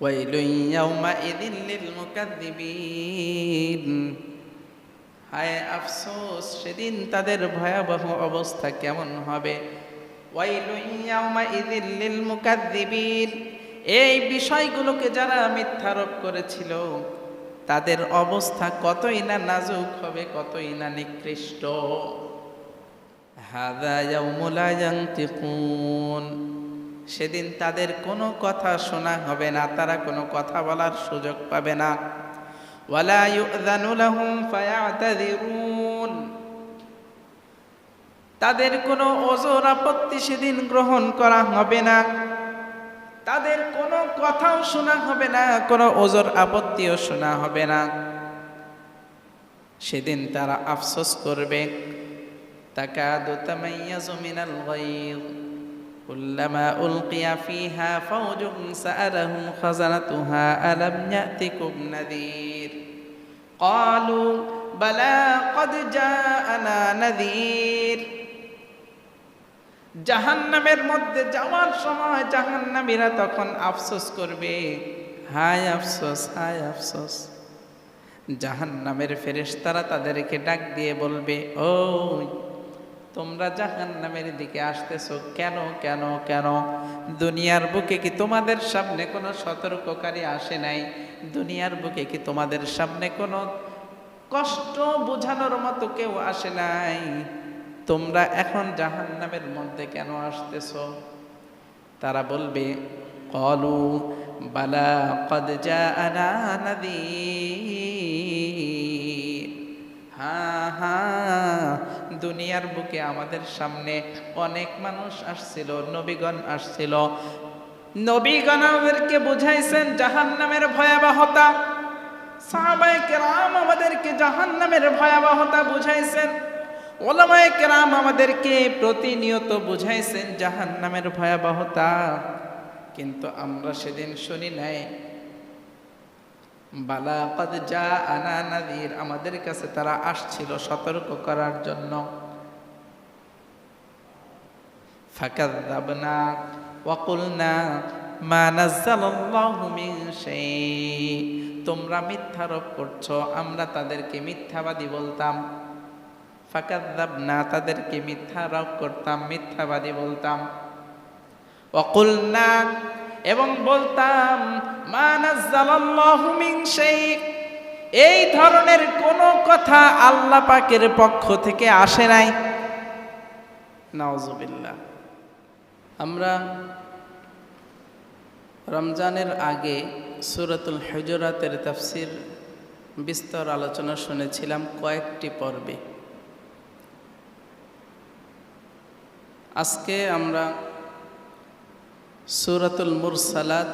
ويل يومئذ للمكذبين হায় আফসোস সেদিন তাদের ভয়াবহ অবস্থা কেমন হবে ওয়াইলুন ইয়াউমাইযিল লিল মুকাদ্দিবিন এই বিষয়গুলোকে যারা মিথ্যারোপ করেছিল তাদের অবস্থা কতই না নাজুক হবে কতই না নিকৃষ্ট হাদা ইয়াউমুলা ইয়ানতিকুন সেদিন তাদের কোনো কথা শোনা হবে না, তারা কোনো কথা বলার সুযোগ পাবে না। তাদের কোনো ওজোর আপত্তি সেদিন গ্রহণ করা হবে না। তাদের কোনো কথাও শোনা হবে না, কোনো ওজোর আপত্তিও শোনা হবে না। সেদিন তারা আফসোস করবে। তাকাদু তামাইয়াজু মিনাল গায়জ كلما ألقي فيها فوج سألهم خزنتها ألم يأتكم نذير قالوا بلى قد جاءنا نذير জাহান্নামের মধ্যে যাওয়ার সময় জাহান্নামীরা তখন আফসোস করবে হায় আফসোস হায় আফসোস জাহান্নামের ফেরেশতারা তাদেরকে ডাক দিয়ে বলবে ও তোমরা জাহান্নামের দিকে আসতেছো কেন কেন কেন? দুনিয়ার বুকে কি তোমাদের সামনে কোনো সতর্ককারী আসে নাই? দুনিয়ার বুকে কি তোমাদের সামনে কোনো কষ্ট বোঝানোর মতো কেউ আসে নাই? তোমরা এখন জাহান্নামের মধ্যে কেন আসতেছ? তারা বলবে, কলু, বালা, কদ জাআনা নাযীর দুনিয়ার বুকে আমাদের সামনে অনেক মানুষ আসছিল, নবীগণ আসছিল। নবীগণ আমাদেরকে বুঝাইছেন জাহান্নামের ভয়াবহতা। সাহাবায়ে কেরাম আমাদেরকে ভয়াবহতা বুঝাইছেন। আমাদেরকে প্রতিনিয়ত বুঝাইছেন জাহান্নামের ভয়াবহতা। কিন্তু আমরা সেদিন শুনি নাই আমাদের কাছে তারা আসছিল সতর্ক করার জন্য। তোমরা মিথ্যারোপ করছ, আমরা তাদেরকে মিথ্যাবাদী বলতাম। ফাকাযাবনা তাদেরকে মিথ্যারোপ করতাম, মিথ্যাবাদী বলতাম। ওয়া কুলনা এবং বলতাম এই ধরনের কোনো কথা আল্লাহ পাকের পক্ষ থেকে আসে নাই। নাউজুবিল্লাহ। আমরা রমজানের আগে সুরাতুল হুজরাতের তাফসির বিস্তর আলোচনা শুনেছিলাম কয়েকটি পর্বে। আজকে আমরা সুরাতুল মুরসালাত।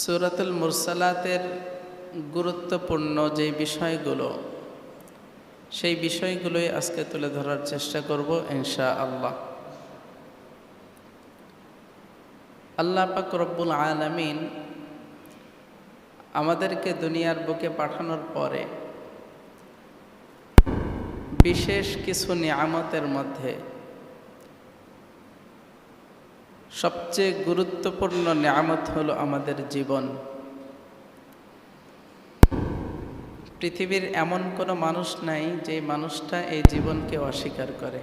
সুরাতুল মুরসালাতের গুরুত্বপূর্ণ যে বিষয়গুলো, সেই বিষয়গুলোই আজকে তুলে ধরার চেষ্টা করব ইনশা আল্লাহ আল্লাহ পাক রব্বুল আলমিন আমাদেরকে দুনিয়ার বুকে পাঠানোর পরে বিশেষ কিছু নিয়ামতের মধ্যে সবচেয়ে গুরুত্বপূর্ণ নিয়ামত হলো আমাদের জীবন। পৃথিবীর এমন কোনো মানুষ নাই যে মানুষটা এই জীবনকে অস্বীকার করে,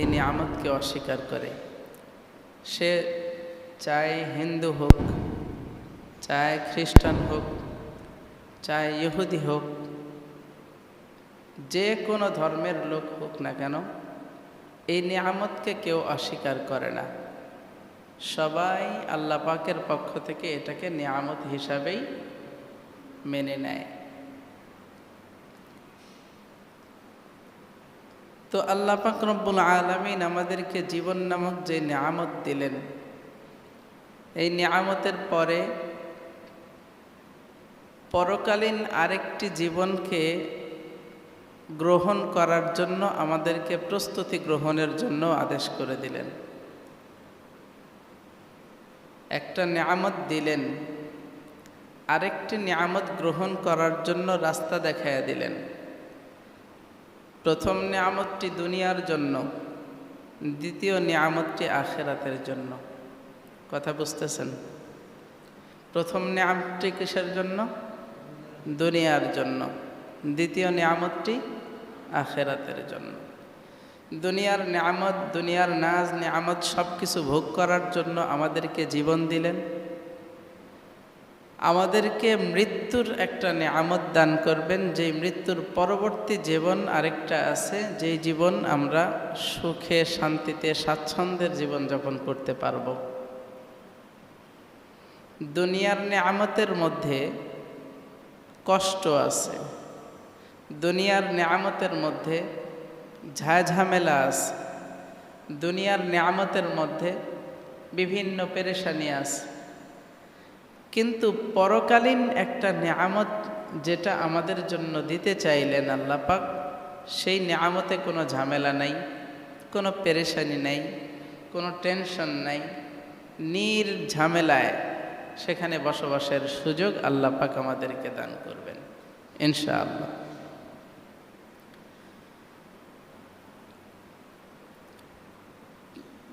এই নিয়ামতকে অস্বীকার করে। সে চায় হিন্দু হোক চায় খ্রিস্টান হোক চায় ইহুদি হোক যে কোনো ধর্মের লোক হোক না কেন, এই নিয়ামতকে কেউ অস্বীকার করে না। সবাই আল্লাহ পাকের পক্ষ থেকে এটাকে নিয়ামত হিসাবেই মেনে নেয়। তো আল্লাহ পাক রব্বুল আলমিন আমাদেরকে জীবন নামক যে নিয়ামত দিলেন, এই নিয়ামতের পরে পরকালীন আরেকটি জীবনকে গ্রহণ করার জন্য আমাদেরকে প্রস্তুতি গ্রহণের জন্য আদেশ করে দিলেন। একটা নিয়ামত দিলেন, আরেকটি নিয়ামত গ্রহণ করার জন্য রাস্তা দেখাইয়া দিলেন। প্রথম নিয়ামতটি দুনিয়ার জন্য, দ্বিতীয় নিয়ামতটি আখেরাতের জন্য। কথা বুঝতেছেন? প্রথম নিয়ামতটি কিসের জন্য? দুনিয়ার জন্য। দ্বিতীয় নিয়ামতটি আখেরাতের জন্য। দুনিয়ার নিয়ামত, দুনিয়ার নাজ, নিয়ামত সব কিছু ভোগ করার জন্য আমাদেরকে জীবন দিলেন। আমাদেরকে মৃত্যুর একটা নিয়ামত দান করবেন। যেই মৃত্যুর পরবর্তী জীবন আরেকটা আছে, যেই জীবন আমরা সুখে, শান্তিতে, স্বাচ্ছন্দ্যের জীবন যাপন করতে পারব। দুনিয়ার নিয়ামতের মধ্যে কষ্ট আছে। দুনিয়ার নিয়ামতের মধ্যে ঝাঝামেলা আছে। দুনিয়ার নিয়ামতের মধ্যে বিভিন্ন পেরেশানি আছে। কিন্তু পরকালীন একটা নিয়ামত যেটা আমাদের জন্য দিতে চাইলেন আল্লাপাক সেই নিয়ামতে কোনো ঝামেলা নাই, কোনো পেরেশানি নাই, কোনো টেনশন নাই, নির ঝামেলায় সেখানে বসবাসের সুযোগ আল্লাপাক আমাদেরকে দান করবেন, ইনশাআল্লাহ।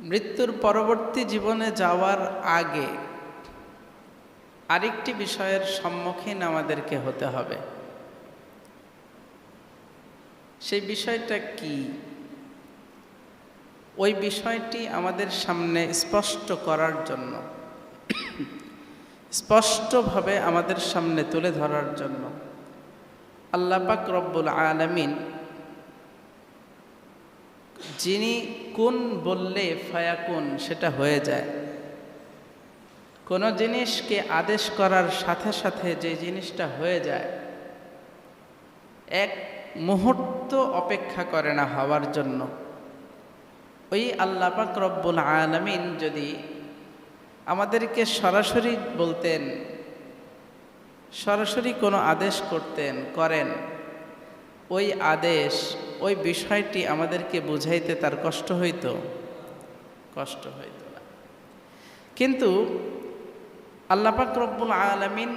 মৃত্যুর পরবর্তী জীবনে যাওয়ার আগে আরেকটি বিষয়ের সম্মুখীন আমাদেরকে হতে হবে। সেই বিষয়টা কি? ওই বিষয়টি আমাদের সামনে স্পষ্ট করার জন্য, স্পষ্টভাবে আমাদের সামনে তুলে ধরার জন্য আল্লাপাক রব্বুল আলমিন যিনি কোন বললে ফায়াকুন, সেটা হয়ে যায়। কোনো জিনিসকে আদেশ করার সাথে সাথে যে জিনিসটা হয়ে যায়, এক মুহূর্ত অপেক্ষা করে না হওয়ার জন্য। ওই আল্লাপাক রব্বুল আলমিন যদি আমাদেরকে সরাসরি বলতেন, সরাসরি কোনো আদেশ করতেন, করেন ওই আদেশ, ওই বিষয়টি আমাদেরকে বুঝাইতে তার কষ্ট হইত। কষ্ট হইত না। কিন্তু আল্লাপাক রব্বুল আলমিন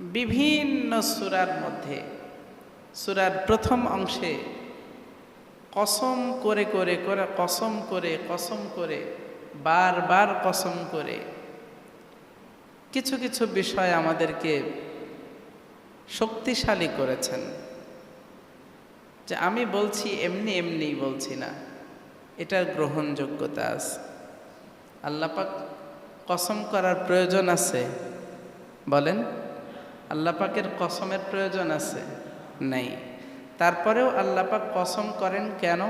বিভিন্ন সুরার মধ্যে, সুরার প্রথম অংশে কসম করে করে করে, কসম করে কসম করে বারবার কসম করে কিছু কিছু বিষয় আমাদেরকে শক্তিশালী করেছেন। যে আমি বলছি এমনি এমনি বলছি না। এটার গ্রহণযোগ্যতা আছে। আল্লাপাক কসম করার প্রয়োজন আছে। বলেন আল্লাপাকের কসমের প্রয়োজন আছে? নেই। তারপরেও আল্লাপাক কসম করেন কেন?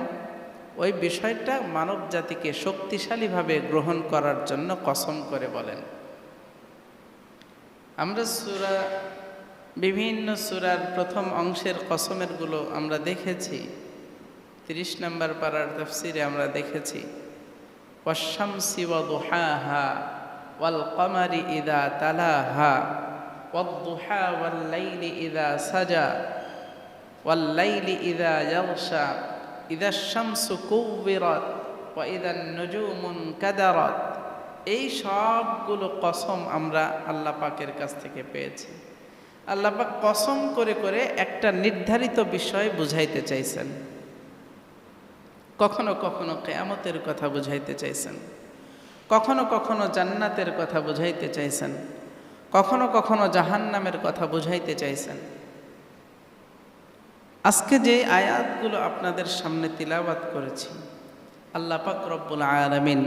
ওই বিষয়টা মানব জাতিকে শক্তিশালীভাবে গ্রহণ করার জন্য কসম করে বলেন। আমরা সুরা বিভিন্ন সুরার প্রথম অংশের কসমেরগুলো আমরা দেখেছি। তিরিশ নম্বর পাড়ার তফসিরে আমরা দেখেছি ওয়াশামসি ওয়াদুহাহা ওয়াল কমারি ইদা তালাহা হা ওয়াল ওয়াল্লাইলি ইদা সাজা ওয়াল্লাইলি ইদা ইয়াগশা ইদা শামসু কুবিরাত ওয়া ইদা নুজুমুন কাদারত। এই সবগুলো কসম আমরা আল্লাহ পাকের কাছ থেকে পেয়েছি। আল্লাহ পাক কসম করে করে একটা নির্ধারিত বিষয় বুঝাইতে চাইছেন। কখনো কখনো কেয়ামতের কথা বুঝাইতে চাইছেন। কখনো কখনো জান্নাতের কথা বুঝাইতে চাইছেন। কখনো কখনো জাহান্নামের কথা বুঝাইতে চাইছেন। আজকে যে আয়াতগুলো আপনাদের সামনে তিলাবাত করেছি আল্লাহ পাক রব্বুল আলমিন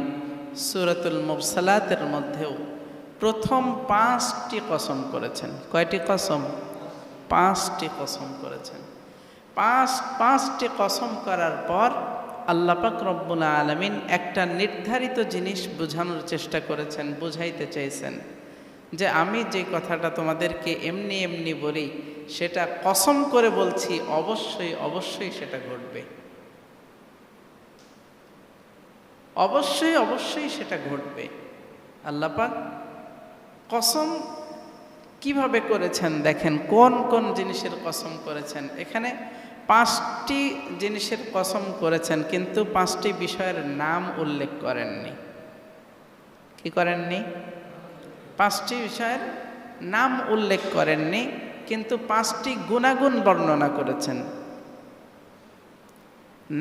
সুরতুল মুবসালাতের মধ্যেও প্রথম পাঁচটি কসম করেছেন। কয়টি কসম? পাঁচটি কসম করেছেন। পাঁচ, পাঁচটি কসম করার পর আল্লাপাক রব্বুল আলমিন একটা নির্ধারিত জিনিস বোঝানোর চেষ্টা করেছেন, বুঝাইতে চেয়েছেন যে আমি যে কথাটা তোমাদেরকে এমনি এমনি বলি, সেটা কসম করে বলছি, অবশ্যই অবশ্যই সেটা ঘটবে। অবশ্যই অবশ্যই সেটা ঘটবে। আল্লাপাক কসম কীভাবে করেছেন? দেখেন, কোন কোন জিনিসের কসম করেছেন? এখানে পাঁচটি জিনিসের কসম করেছেন, কিন্তু পাঁচটি বিষয়ের নাম উল্লেখ করেননি। কি করেননি? পাঁচটি বিষয়ের নাম উল্লেখ করেননি, কিন্তু পাঁচটি গুণাগুণ বর্ণনা করেছেন।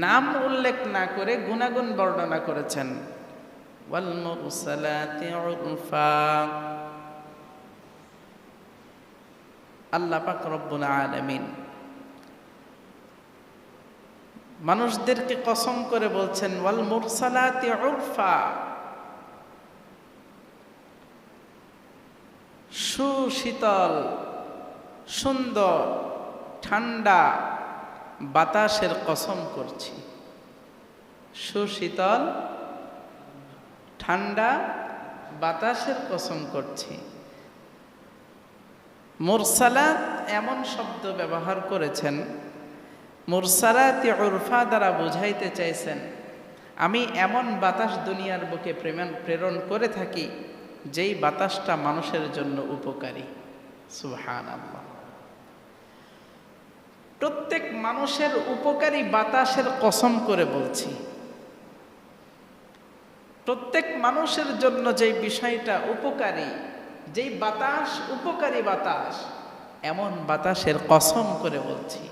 নাম উল্লেখ না করে গুণাগুণ বর্ণনা করেছেন। ওয়ালমুরসালাতি উরফা আল্লাহ পাক রব্বুল আলামিন। মানুষদেরকে কসম করে বলছেন, ওয়াল মুরসালাতি উরফা। সুশীতল, সুন্দর, ঠান্ডা বাতাসের কসম করছি। সুশীতল, ঠান্ডা বাতাসের কসম করছি। মুরসালাত এমন শব্দ ব্যবহার করেছেন, মুরসালাত উরফা দ্বারা বুঝাইতে চাইছেন, আমি এমন বাতাস দুনিয়ার বুকে প্রেমন প্রেরণ করে থাকি, যেই বাতাসটা মানুষের জন্য উপকারী। সুহান প্রত্যেক মানুষের উপকারী বাতাসের কসম করে বলছি। প্রত্যেক মানুষের জন্য যেই বিষয়টা উপকারী যেই বাতাস উপকারী বাতাস এমন বাতাসের কসম করে বলছি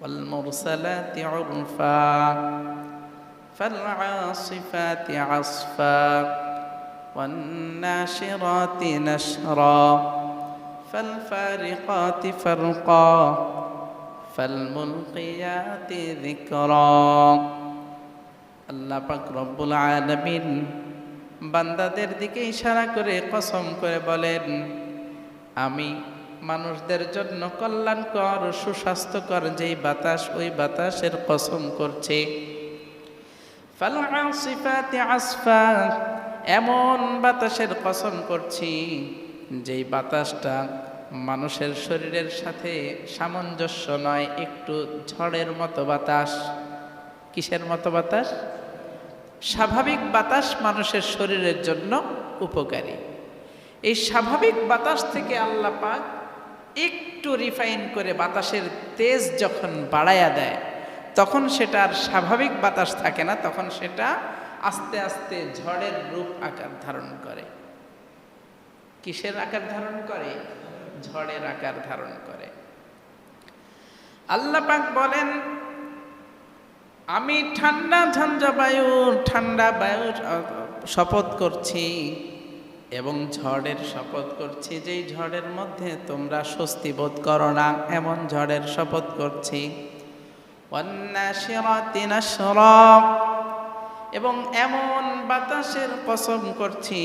والمرسلات عرفا فالعاصفات عصفا والناشرات نشرا فالفارقات فرقا فالملقيات ذكرا আল্লাহ পাক রব্বুল আলামিন বান্দাদের দিকে ইশারা করে, কসম করে বলেন, আমি মানুষদের জন্য কল্যাণকর, সুস্বাস্থ্যকর যেই বাতাস, ওই বাতাসের কসম করছে। এমন বাতাসের কসম করছি যেই বাতাসটা মানুষের শরীরের সাথে সামঞ্জস্য নয়, একটু ঝড়ের মতো বাতাস। কিসের মতো বাতাস? স্বাভাবিক বাতাস মানুষের শরীরের জন্য উপকারী। এই স্বাভাবিক বাতাস থেকে আল্লাহ পাক একটু রিফাইন করে বাতাসের তেজ যখন বাড়াইয়া দেয়, তখন সেটা আর স্বাভাবিক বাতাস থাকে না, তখন সেটা আস্তে আস্তে ঝড়ের রূপ আকার ধারণ করে। কিসের আকার ধারণ করে? ঝড়ের আকার ধারণ করে। আল্লাহ পাক বলেন আমি ঠান্ডা ঝঞ্ঝা বায়ু ঠান্ডা বায়ুর শপথ করছি এবং ঝড়ের শপথ করছি। যেই ঝড়ের মধ্যে তোমরা স্বস্তি বোধ করো না, এমন ঝড়ের শপথ করছি। এবং এমন বাতাসের কসম করছি,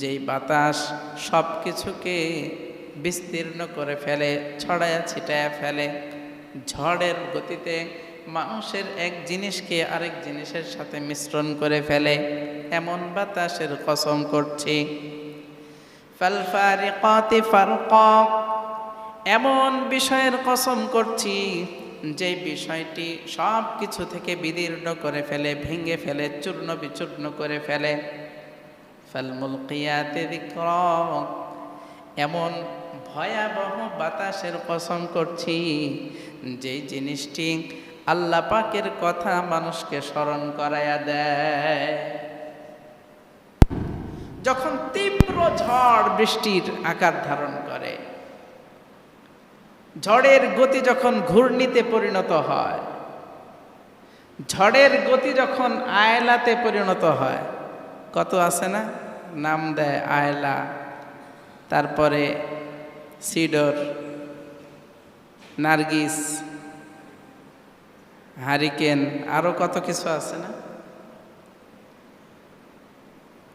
যেই বাতাস সব কিছুকে বিস্তীর্ণ করে ফেলে, ছড়ায়া ছিটায়া ফেলে। ঝড়ের গতিতে মানুষের এক জিনিসকে আরেক জিনিসের সাথে মিশ্রণ করে ফেলে, এমন বাতাসের কসম করছি। এমন বিষয়ের কসম করছি যে বিষয়টি সব কিছু থেকে বিদীর্ণ করে ফেলে, ভেঙে ফেলে, চূর্ণ বিচূর্ণ করে ফেলে। ফালমুল কিয়াতে এমন ভয়াবহ বাতাসের কসম করছি যে জিনিসটি আল্লাহ পাকের কথা মানুষকে স্মরণ করাইয়া দেয়। যখন তীব্র ঝড় বৃষ্টির আকার ধারণ করে, ঝড়ের গতি যখন ঘূর্ণিতে পরিণত হয়, ঝড়ের গতি যখন আয়লাতে পরিণত হয়, কত আছে না? নাম দেয় আয়লা, তারপরে সিডর, নার্গিস হারিকেন আরও কত কিছু আছে না?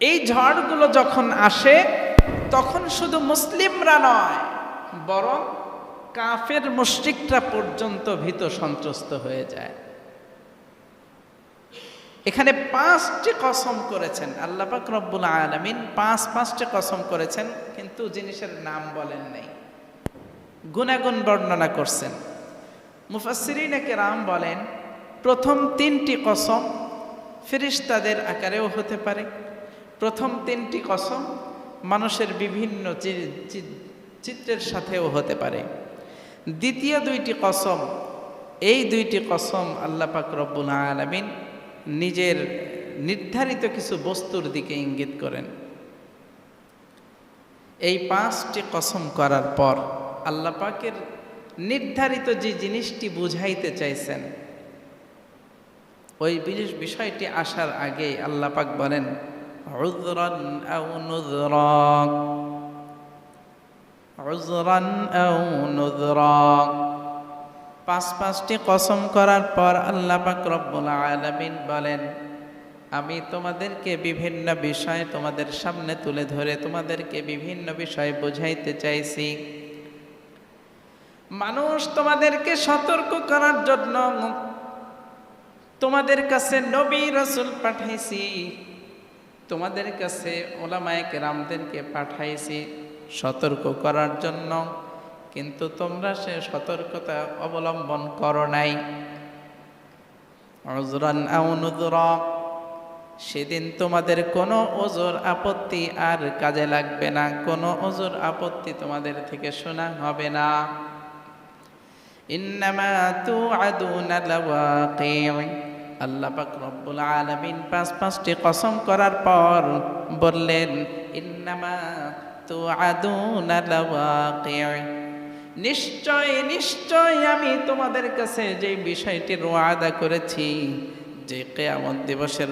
এই ঝড়গুলো যখন আসে, তখন শুধু মুসলিমরা নয়, বরং কাফের মুশ্রিকরা পর্যন্ত ভীত সন্ত্রস্ত হয়ে যায়। এখানে পাঁচটি কসম করেছেন, আল্লাহ পাক রব্বুল আলমিন পাঁচ, পাঁচটি কসম করেছেন, কিন্তু জিনিসের নাম বলেন নাই। গুণাগুণ বর্ণনা করছেন। মুফাসিরিনে রাম বলেন, প্রথম তিনটি কসম ফেরিস্তাদের আকারেও হতে পারে। প্রথম তিনটি কসম মানুষের বিভিন্ন চিত্রের সাথেও হতে পারে। দ্বিতীয় দুইটি কসম, এই দুইটি কসম আল্লাহ পাক রব্বুল আলমিন নিজের নির্ধারিত কিছু বস্তুর দিকে ইঙ্গিত করেন। এই পাঁচটি কসম করার পর আল্লাহ পাকের নির্ধারিত যে জিনিসটি বুঝাইতে চাইছেন, ওই বিশেষ বিষয়টি আসার আগে আল্লাপাক বলেন পাঁচ পাঁচটি কসম করার পর আল্লাপাক রব্বুল আলামিন বলেন, আমি তোমাদেরকে বিভিন্ন বিষয় তোমাদের সামনে তুলে ধরে তোমাদেরকে বিভিন্ন বিষয় বোঝাইতে চাইছি। মানুষ তোমাদেরকে সতর্ক করার জন্য তোমাদের কাছে নবী রসুল পাঠাইছি, তোমাদের কাছে ওলামায় কেরামদেরকে পাঠাইছি সতর্ক করার জন্য, কিন্তু তোমরা সে সতর্কতা অবলম্বন করো নাই। সেদিন তোমাদের কোনো ওজোর আপত্তি আর কাজে লাগবে না, কোনো ওজোর আপত্তি তোমাদের থেকে শোনা হবে না। ইন্নামা পাঁচ পাঁচটি কসম করার পর বললেন, ইন্নামা নিশ্চয় নিশ্চয় আমি তোমাদের কাছে যে বিষয়টির ওয়াদা করেছি, যে কেয়ামত দিবসের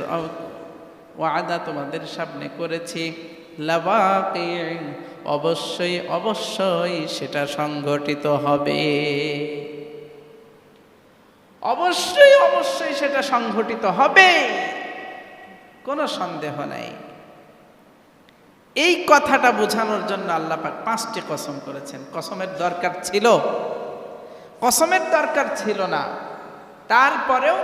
ওয়াদা তোমাদের সামনে করেছি অবশ্যই অবশ্যই সেটা সংগঠিত হবে। অবশ্যই অবশ্যই সেটা সংঘটিত হবে। কোনো সন্দেহ নাই। এই কথাটা বোঝানোর জন্য আল্লাহ পাক পাঁচটি কসম করেছেন। কসমের দরকার ছিল। কসমের দরকার ছিল না। তারপরেও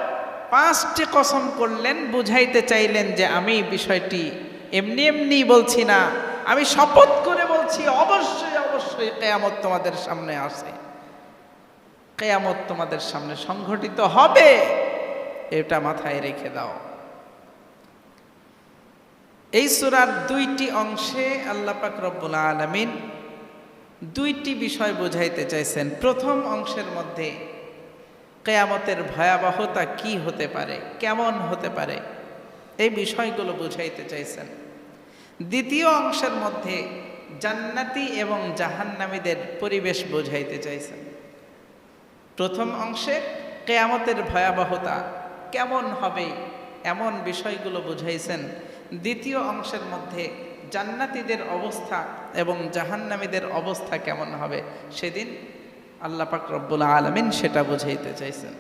পাঁচটি কসম করলেন, বুঝাইতে চাইলেন যে আমি বিষয়টি এমনি এমনি বলছি না। আমি শপথ করে বলছি, অবশ্যই অবশ্যই কেয়ামত তোমাদের সামনে আসে। কেয়ামত তোমাদের সামনে সংঘটিত হবে। এটা মাথায় রেখে দাও। এই সুরার দুইটি অংশে আল্লাহ পাক রব্বুল আলমিন দুইটি বিষয় বোঝাইতে চাইছেন। প্রথম অংশের মধ্যে কেয়ামতের ভয়াবহতা কি হতে পারে, কেমন হতে পারে, এই বিষয়গুলো বুঝাইতে চাইছেন। দ্বিতীয় অংশের মধ্যে জান্নাতি এবং জাহান্নামীদের পরিবেশ বোঝাইতে চাইছেন। প্রথম অংশে কেয়ামতের ভয়াবহতা কেমন হবে এমন বিষয়গুলো বুঝাইছেন। দ্বিতীয় অংশের মধ্যে জান্নাতীদের অবস্থা এবং জাহান্নামীদের অবস্থা কেমন হবে সেদিন আল্লাহ পাক রব্বুল আলমিন সেটা বুঝাইতে চাইছেন।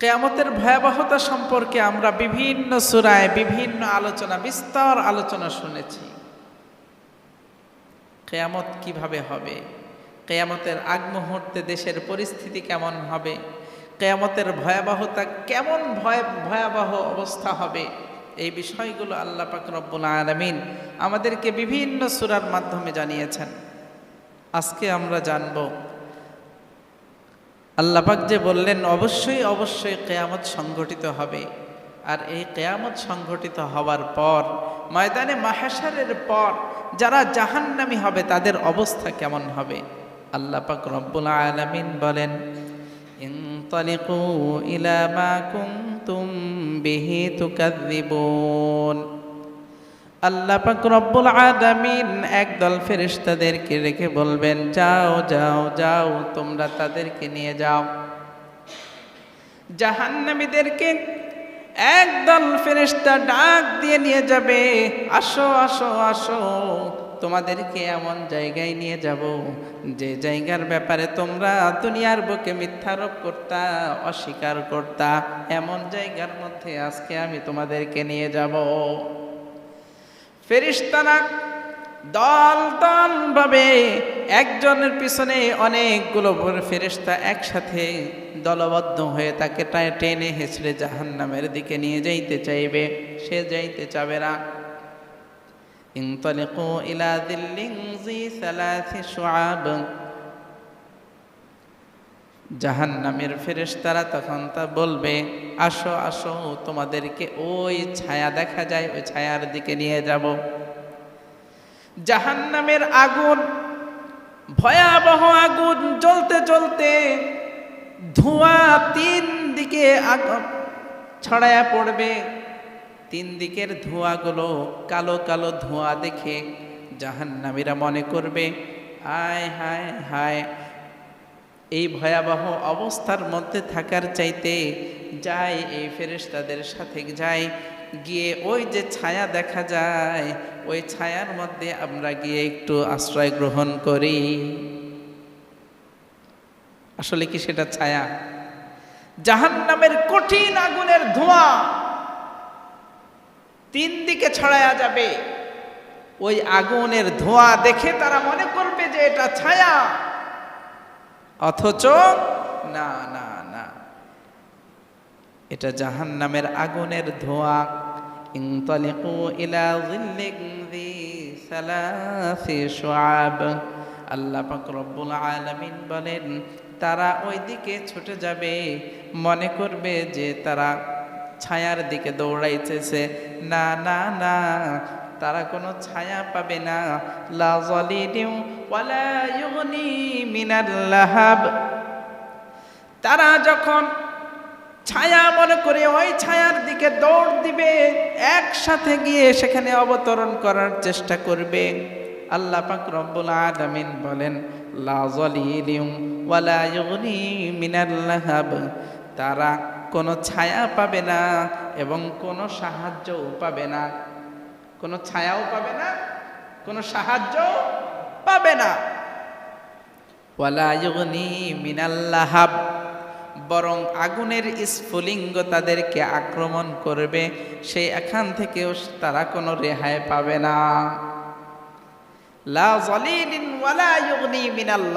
কেয়ামতের ভয়াবহতা সম্পর্কে আমরা বিভিন্ন সুরায় বিভিন্ন আলোচনা, বিস্তর আলোচনা শুনেছি। কেয়ামত কীভাবে হবে? কেয়ামতের আগ মুহূর্তে দেশের পরিস্থিতি কেমন হবে? কেয়ামতের ভয়াবহতা কেমন ভয়, ভয়াবহ অবস্থা হবে? এই বিষয়গুলো আল্লাহ পাক রব্বুল আলমিন আমাদেরকে বিভিন্ন সুরার মাধ্যমে জানিয়েছেন। আজকে আমরা জানব আল্লাপাক যে বললেন, অবশ্যই অবশ্যই কেয়ামত সংঘটিত হবে। আর এই কেয়ামত সংঘটিত হওয়ার পর, ময়দানে মাহাসারের পর যারা জাহান্নামি হবে, তাদের অবস্থা কেমন হবে? আল্লাপাক রব্বুল আলমিন বলেন, ইনতালিকু ইলা মা কুনতুম বিহি তুকাযযিবুন। আল্লাহ পাক রব্বুল আলামিন একদল ফেরেশতাদেরকে রেখে বলবেন, যাও যাও যাও, তোমরা তাদেরকে নিয়ে যাও। জাহান্নামীদেরকে একদল ফেরেশতা ডাক দিয়ে নিয়ে যাবে, আসো আসো আসো। তোমাদেরকে এমন জায়গায় নিয়ে যাব, যে জায়গার ব্যাপারে তোমরা দুনিয়ার বুকে মিথ্যারোপ করতা, অস্বীকার করতা, এমন জায়গার মধ্যে আজকে আমি তোমাদেরকে নিয়ে যাব। ফেরিস্তারা দল দল ভাবে একজনের পিছনে অনেকগুলো ফেরিস্তা একসাথে দলবদ্ধ হয়ে তাকে টেনে হেঁচড়ে জাহান নামের দিকে নিয়ে যাইতে চাইবে। সে যাইতে চাবে না। ইনতলিকু ইলা দিল্লিং জি সালাসি শুআব জাহান্নামের ফেরেশতারা তখন তা বলবে, আসো আসো, তোমাদেরকে ওই ছায়া দেখা যায়, ওই ছায়ার দিকে নিয়ে যাব। জাহান্নামের আগুন, ভয়াবহ আগুন জ্বলতে জ্বলতে ধোঁয়া তিন দিকে ছড়ায়া পড়বে। তিন দিকের ধোঁয়াগুলো কালো কালো ধোঁয়া দেখে জাহান্নামীরা মনে করবে, হায় হায় হায়। এই ভয়াবহ অবস্থার মধ্যে থাকার চাইতে যায় এই ফেরেশতাদের সাথে যায় গিয়ে ওই যে ছায়া দেখা যায়, ওই ছায়ার মধ্যে আমরা গিয়ে একটু আশ্রয় গ্রহণ করি। আসলে কি সেটা ছায়া? জাহান্নামের কঠিন আগুনের ধোঁয়া তিন দিকে ছড়ায়া যাবে। ওই আগুনের ধোঁয়া দেখে তারা মনে করবে যে এটা ছায়া। অথচ না না না। এটা জাহান নামের আগুনের ধোঁয়া। ইনতালিকু ইলা যিল্লিন আল্লাহ বলেন, তারা ওই দিকে ছুটে যাবে। মনে করবে যে তারা ছায়ার দিকে দৌড়াইতেছে। না না না, তারা কোনো ছায়া পাবে না। লাহাব। তারা যখন ছায়া মনে করে ওই ছায়ার দিকে দৌড় দিবে, একসাথে গিয়ে সেখানে অবতরণ করার চেষ্টা করবে। আল্লাহ পাক রব্বুল আলামিন বলেন যালিলিন ওয়ালা ইউগনি মিনাল লাহাব। তারা কোনো ছায়া পাবে না এবং কোনো সাহায্যও পাবে না। কোনো ছায়াও পাবে না, কোনো সাহায্যও পাবে না। ওয়ালা ইউগনি মিনাল বরং আগুনের স্ফুলিঙ্গ তাদেরকে আক্রমণ করবে, সেই এখান থেকেও তারা কোনো রেহাই পাবে না। লা জালিলিন ওয়ালা ইউগনি মিনাল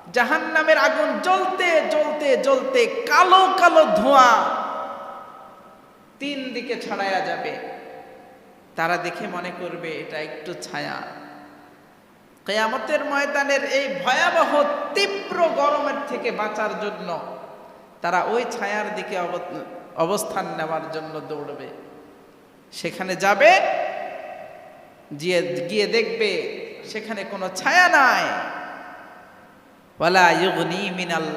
লাহাব জাহান্নামের আগুন জ্বলতে জ্বলতে জ্বলতে কালো কালো ধোঁয়া তিন দিকে ছড়ায়া যাবে। তারা দেখে মনে করবে এটা একটু ছায়া। কেয়ামতের ময়দানের এই ভয়াবহ তীব্র গরমের থেকে বাঁচার জন্য তারা ওই ছায়ার দিকে অব- অবস্থান নেওয়ার জন্য দৌড়বে। সেখানে যাবে গিয়ে দেখবে সেখানে কোনো ছায়া নাই।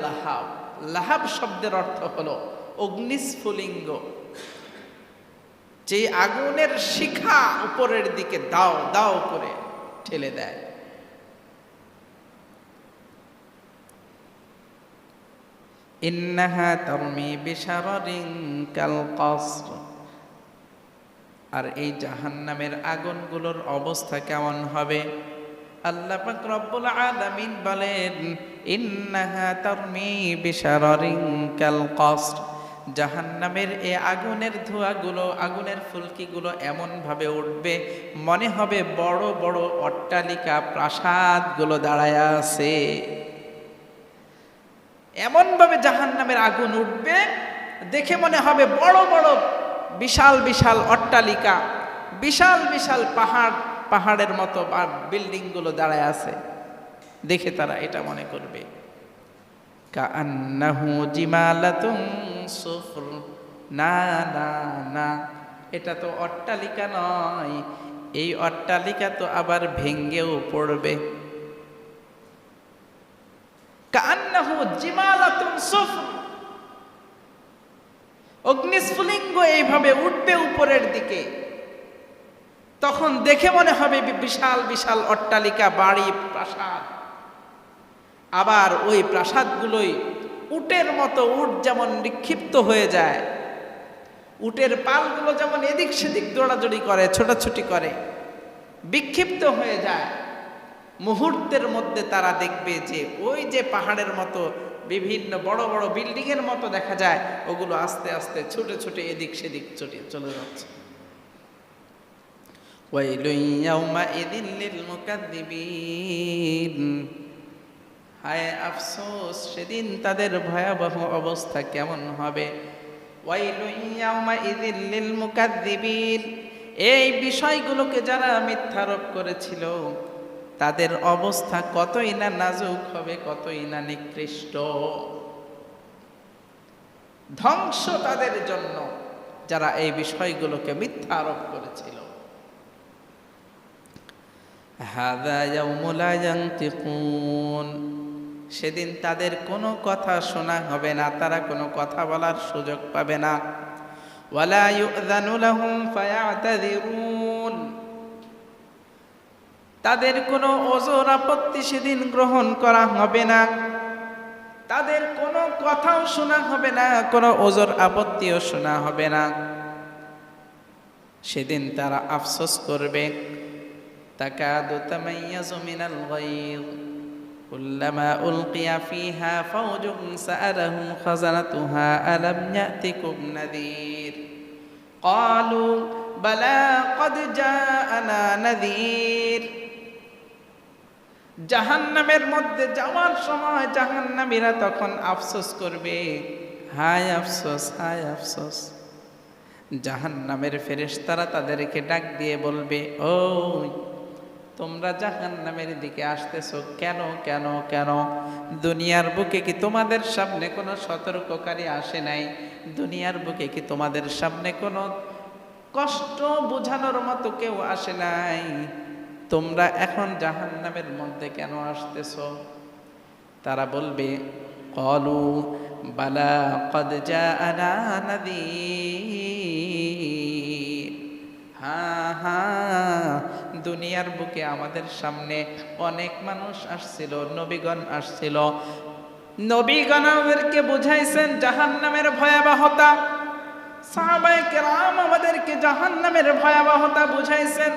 লাহাব। শব্দের অর্থ হলো অগ্নিস্ফুলিঙ্গ। যে আগুনের শিখা উপরের দিকে দাও দাও করে ঠেলে দেয়। আর এই জাহান্নামের আগুনগুলোর অবস্থা কেমন হবে? আল্লাহ রব্বুল আলামিন বলেন, ইন্নাহা জাহান্নামের এ আগুনের ধোঁয়াগুলো, আগুনের ফুলকিগুলো এমনভাবে উঠবে, মনে হবে বড় বড় অট্টালিকা প্রাসাদগুলো দাঁড়ায় আছে। এমনভাবে জাহান্নামের আগুন উঠবে, দেখে মনে হবে বড় বড় বিশাল বিশাল অট্টালিকা, বিশাল বিশাল পাহাড় পাহাড়ের মতো বিল্ডিংগুলো দাঁড়ায় আছে। দেখে তারা এটা মনে করবে। কান্নাহু না না না, এটা তো অট্টালিকা নয়। এই অট্টালিকা তো আবার ভেঙ্গেও পড়বে। কান্নাহু অগ্নিস্ফুলিঙ্গ এইভাবে উঠবে উপরের দিকে। তখন দেখে মনে হবে বিশাল বিশাল অট্টালিকা, বাড়ি, প্রাসাদ। আবার ওই প্রাসাদগুলোই উটের মতো, উট যেমন নিক্ষিপ্ত হয়ে যায়, উটের পালগুলো যেমন এদিক সেদিক দৌড়াদৌড়ি করে, ছোটাছুটি করে, বিক্ষিপ্ত হয়ে যায়। মুহূর্তের মধ্যে তারা দেখবে যে ওই যে পাহাড়ের মতো, বিভিন্ন বড় বড় বিল্ডিংয়ের মতো দেখা যায়, ওগুলো আস্তে আস্তে ছুটে ছুটে এদিক সেদিক চলে যাচ্ছে। ইয়াউমাইযিন লিল মুকাদ্দিবিন হায় আফসোস, সেদিন তাদের ভয়াবহ অবস্থা কেমন হবে? এই বিষয়গুলোকে যারা মিথ্যারোপ করেছিল, তাদের অবস্থা কতই না নাজুক হবে, কতই না নিকৃষ্ট। ধ্বংস তাদের জন্য যারা এই বিষয়গুলোকে মিথ্যা আরোপ করেছিল। হাদা ইয়াউমুলা ইয়ানতিকুন। সেদিন তাদের কোনো কথা শোনা হবে না, তারা কোনো কথা বলার সুযোগ পাবে না। ওয়ালা ইউযানু লাহুম ফায়াতাযিরুন। তাদের কোনো ওজোর আপত্তি সেদিন গ্রহণ করা হবে না। তাদের কোনো কথাও শোনা হবে না, কোনো ওজোর আপত্তিও শোনা হবে না। সেদিন তারা আফসোস করবে। তাকাদু তামাইয়াজু মিনাল গায়জ كلما ألقي فيها فوج سألهم خزنتها ألم يأتكم نذير قالوا بلى قد جاءنا نذير জাহান্নামের মধ্যে যাওয়ার সময় জাহান্নামীরা তখন আফসোস করবে হায় আফসোস হায় আফসোস জাহান্নামের ফেরেশতারা তাদেরকে ডাক দিয়ে বলবে ও তোমরা জাহান্নামের দিকে আসতেছো কেন কেন কেন? দুনিয়ার বুকে কি তোমাদের সামনে কোনো সতর্ককারী আসে নাই? দুনিয়ার বুকে কি তোমাদের সামনে কোনো কষ্ট বোঝানোর মতো কেউ আসে নাই? তোমরা এখন জাহান্নামের মধ্যে কেন আসতেছো? তারা বলবে, কলু, বালা কদ নাযীর হ্যাঁ হ্যাঁ দুনিয়ার বুকে আমাদের সামনে অনেক মানুষ আসছিল, নবীগণ আসছিল। নবীগণ আমাদেরকে বুঝাইছেন জাহান্নামের ভয়াবহতা। সাহাবায়ে কেরাম আমাদেরকে ভয়াবহতা বুঝাইছেন।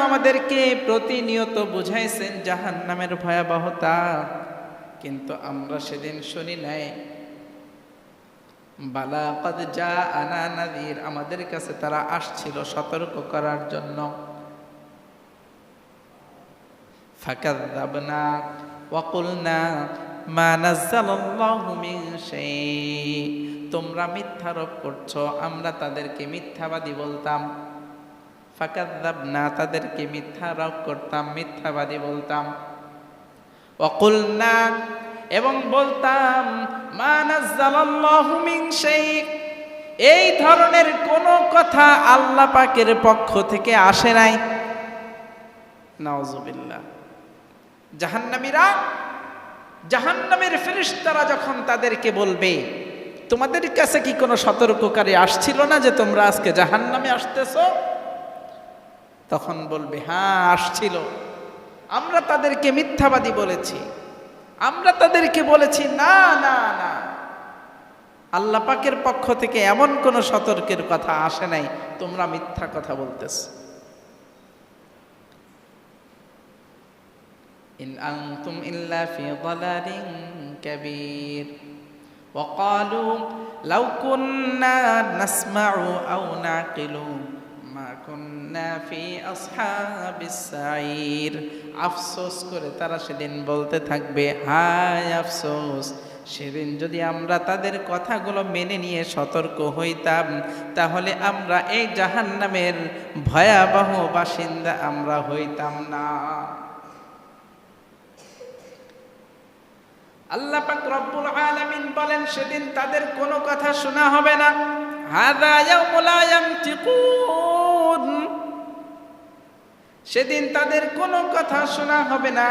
আমাদেরকে প্রতিনিয়ত বুঝাইছেন জাহান্নামের ভয়াবহতা। কিন্তু আমরা সেদিন শুনি নাই। বালা কদ যা আনা আমাদের কাছে তারা আসছিল সতর্ক করার জন্য। শাই তোমরা মিথ্যারোপ করছ, আমরা তাদেরকে মিথ্যাবাদী বলতাম। ফাকাযাবনা, তাদেরকে মিথ্যারোপ করতাম, মিথ্যাবাদী বলতাম। ওয়া কুলনা এবং বলতাম এই ধরনের কোনো কথা আল্লাহ পাকের পক্ষ থেকে আসে নাই। নাউজুবিল্লাহ। জাহান্নামীরা, জাহান্নামের ফেরেশতারা যখন তাদেরকে বলবে, তোমাদের কাছে কি কোনো সতর্ককারী আসছিল না যে তোমরা আজকে জাহান্নামে আসতেছো? তখন বলবে হ্যাঁ আসছিল। আমরা তাদেরকে মিথ্যাবাদী বলেছি। আমরা তাদেরকে বলেছি না না না আল্লাহ পাকের পক্ষ থেকে এমন কোনো সতর্কের কথা আসে নাই তোমরা মিথ্যা কথা বলতেছ ইন আনতুম ইল্লা ফি ضلالin كبير وقالوا لو كنا نسمع أو نعقل আফসোস করে তারা সেদিন বলতে থাকবে, হায় আফসোস। সেদিন যদি আমরা তাদের কথাগুলো মেনে নিয়ে সতর্ক হইতাম, তাহলে আমরা এই জাহান নামের ভয়াবহ বাসিন্দা আমরা হইতাম না। আল্লাহ পাক আলামিন বলেন, সেদিন তাদের কোনো কথা শোনা হবে না। হাদা ইয়াউমু সেদিন তাদের কোনো কথা শোনা হবে না।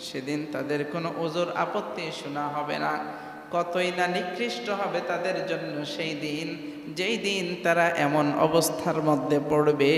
সেদিন তাদের কোনো ওজোর আপত্তি শোনা হবে না। কতই না নিকৃষ্ট হবে তাদের জন্য সেই দিন, যেই দিন তারা এমন অবস্থার মধ্যে পড়বে।